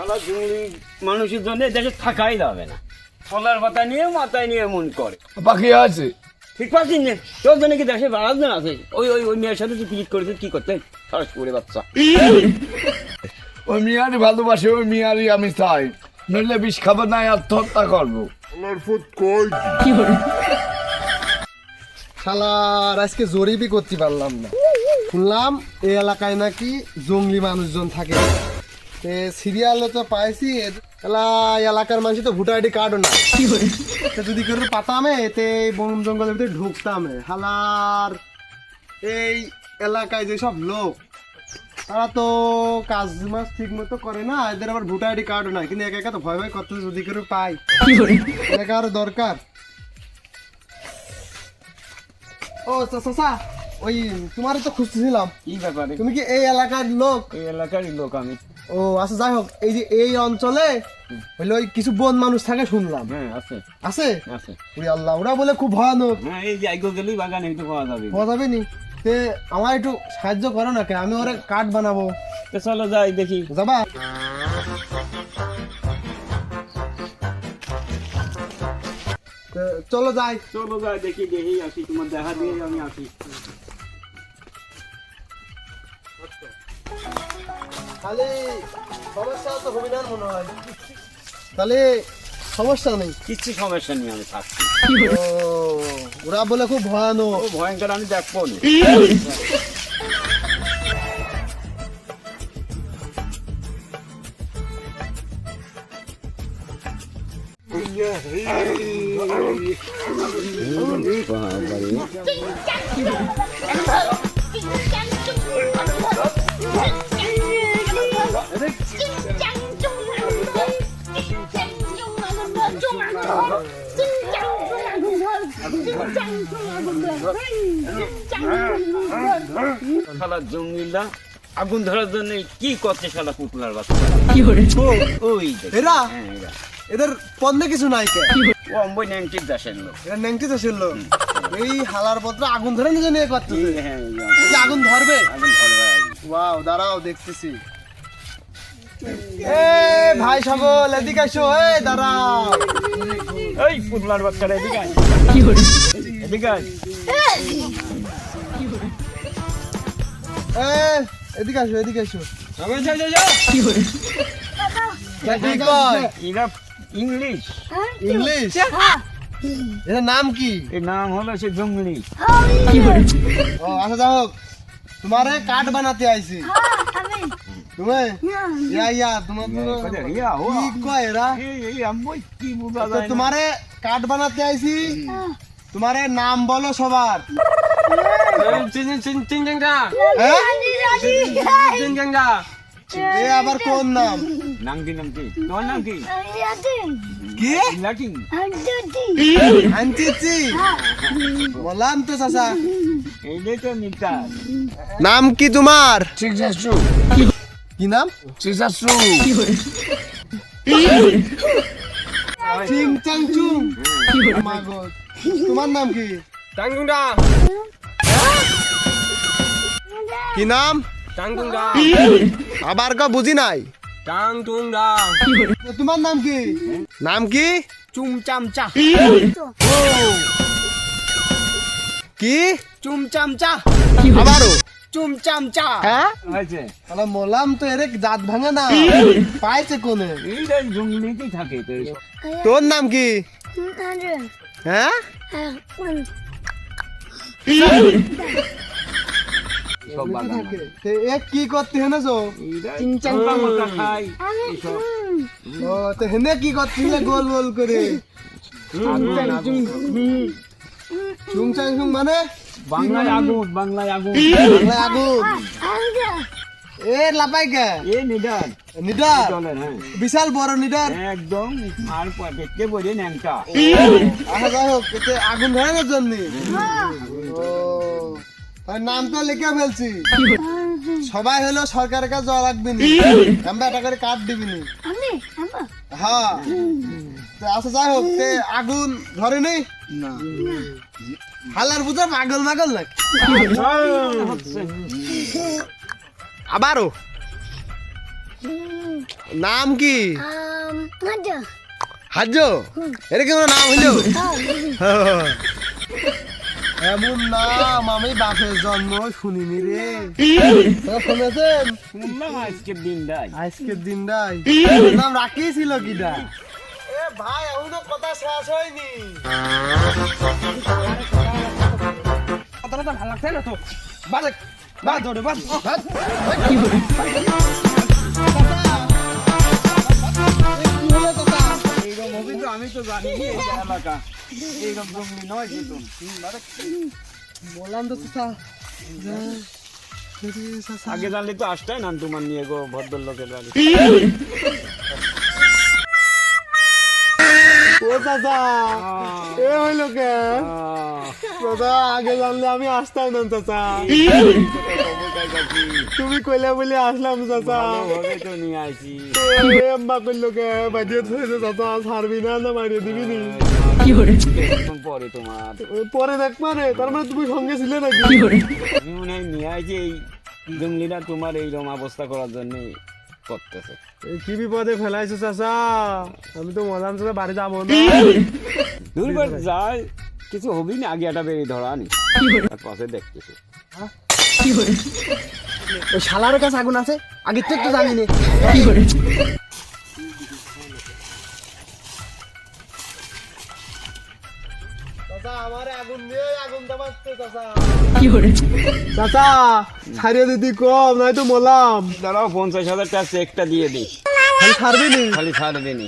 শালা জঙ্গলি মানুষের জন্য দেশে থাকাই যাবে না। ফলার পাতা নিয়ে মাথায় নিয়ে মন করে। পাখি আছে। ঠিক পাচ্ছিস না তোর জন্য কি দেশে বাড়ার আছে? ওই ওই ওই মেয়ের সাথে তুই করেছিস কি করতে? সারস করে বাচ্চা। ওই মিয়ারি ভালোবাসে ওই মিয়ারি আমি চাই। নইলে বিষ খাবার নাই আত্মহত্যা করব। শালার আজকে জরিপই করতে পারলাম না। শুনলাম এই এলাকায় নাকি জঙ্গলি মানুষজন থাকে। তে সিরিয়ালে তো পাইছি এলা এলাকার মানুষ তো ভোটার আইডি কার্ডও না তে যদি করে পাতামে তে এই বন জঙ্গলের ভিতরে ঢুকতামে। হালার এই এলাকায় যেসব লোক তারা তো কাজ মাস ঠিক মতো করে না এদের আবার ভোটার আইডি কার্ডও নাই। কিন্তু একা একা তো ভয় ভয় করতে যদি করে পাই এলাকা আরও দরকার। ও চাচা ওই তোমার তো খুশি খুঁজতেছিলাম। কি ব্যাপারে? তুমি কি এই এলাকার লোক? এই এলাকারই লোক আমি। ও আচ্ছা যাই হোক এই যে এই অঞ্চলে হইল ওই কিছু বন মানুষ থাকে শুনলাম। হ্যাঁ আছে। আছে? আছে। ওরে আল্লাহ ওরা বলে খুব ভয়ানক। হ্যাঁ এই জায়গা গেলেই বাগানে তো পাওয়া যাবে। পাওয়া যাবে নি? তে আমার একটু সাহায্য করো না কে? আমি ওরে কাঠ বানাবো। তো চলো যাই দেখি। যাবা? চলো যাই। চলো যাই দেখি দেখি আসি তোমার দেখা দিয়ে আমি আসি। তাহলে সমস্যা তো হবে না মনে হয়। তাহলে সমস্যা নেই। কিচ্ছু সমস্যা নেই আমি থাকছি। ওরা বলে খুব ভয়ানক। ভয়ঙ্কর আমি দেখব না। শালা জঙ্গিলা আগুন ধরার জন্য কি করছে শালা পুতুলার বাচ্চা? ও, ওই এরা? হ্যাঁ, এদের পণ্যে কিছু নাই কে? ও অম্বই নাইনটির দাসের লোক। এরা নেংটি তো ছিল এই হালার পত্র আগুন ধরে নিজে নিয়ে করতেছে হ্যাঁ এই এই যে আগুন ধরবে? আগুন ধরবে। ওয়াও দাঁড়াও দেখতেছি। এ ভাই সকল এদিকে আসো এ দাঁড়াও। এই পুতুলার বাচ্চারা এদিকে আয়। এদিকে আয়। এ এদিকে আসো এদিকে আসো সবাই যাও, যাও, যাও। কি কয় ইংলিশ ইংলিশ এর নাম কি? এর নাম হলো সে জঙ্গলি। ও আচ্ছা যাও হোক। তোমারে কাঠ বানাতে আইছি। ইয়া ইয়া তোমার? ইয়া, এই, এই কাঠ বানাতে আইছি তোমারে নাম বলো সবার হ্যাঁ এ আবার কোন নাম নাম কি নাম কি তোমার নাম কি কি লাটিন আনতেছি বললাম তো চাচা তো মিথ্যা নাম কি তোমার চিকিৎসু কি নাম? চিকিৎসু চিং চাং চুং। মাগো তোমার নাম কি? টাঙ্গুঙ্গা কি নাম? টাঙ্গুঙ্গা আবার কা বুঝি নাই? টাংটুঙ্গা তোমার নাম কি? নাম কি? চুম চামচা কি? চুম চামচা আবারও। চুম চামচা হ্যাঁ? তাহলে মোলাম তো এর জাত ভাঙে না। পাইছে কোনে? জঙ্গলিতেই থাকে তোর নাম কি? হ্যাঁ? সব বাগান তে এ কি করতে হেনেছো? হেনে কি করছিলে গোল গোল করে? মানে? বাংলায় আগুন বাংলায় আগুন। বাংলায় আগুন। এ লাপাই কে এ নিডার। নিডার। হ্যাঁ। বিশাল বড় নিডার। একদম আর প- দেখতে পড়ে ন্যাংটা। আচ্ছা যাই হোক আগুন ধরানোর জন্য? নাম তো লিখে ফেলছি। সবাই হলো সরকারের কাছে যাওয়া লাগবে নি। আমরা এটা করে কাট দিবি নি। হ্যাঁ। তো আচ্ছা যাই হোক তে আগুন ধরে নেই না। হালার বুঝা পাগল মাগল নাকি? আবারও নাম কি? ada. এটা কি নাম হইল? এমন নাম আমি বাপের জন্ম শুনিনি রে। শুনেছেন? আজকের দিনটাই। আজকের দিনটাই। নাম রাখিয়েছিল কিটা ভাই এখনও কথা শেষ হয়নি। কথাটা তো ভালো লাগছে না তো? বাদ বাদ ধরে বাদ এইরকম হবে তো আমি তো জানি এই যে এলাকা। এইরকম জঙ্গলি নয় কিন্তু। বললাম তো চাচা আগে জানলে তো আসতাই না তোমার নিয়ে গো ভদ্রলোকের বাড়ি ও চাচা এ হইল কে? দাদা আগে জানলে আমি আসতাম না চাচা। তুমি কইলে বলে আসলাম চাচা। ভালোভাবে তো নিয়ে আসি এ কইলো কে চাচা ছাড়বি না দিবি নি। পরে তোমার। পরে দেখ মানে তার মানে তুমি সঙ্গে ছিলে নাকি? আমি মনে হয় নিয়ে আসি এই জঙ্গলিরা তোমার এইরকম অবস্থা করার জন্য। করতেছে। কি বিপদে ফেলাইছো চাচা? আমি তো মজান সাথে বাড়ি যাব না। দুর্বার যাই। কিছু হবি না আগে একটা বেরিয়ে ধরা নি পাশে দেখতেছে। ওই শালার কাছে আগুন আছে? আগে তো একটু জানি নে। কি আমার চাচা চাচা। ছাড়িয়ে দিদি কম নাই তো মলাম। দাঁড়াও পঞ্চাশ হাজার টাকা চেকটা দিয়ে দিই। খালি ছাড়বি নি? খালি ছাড় দিনি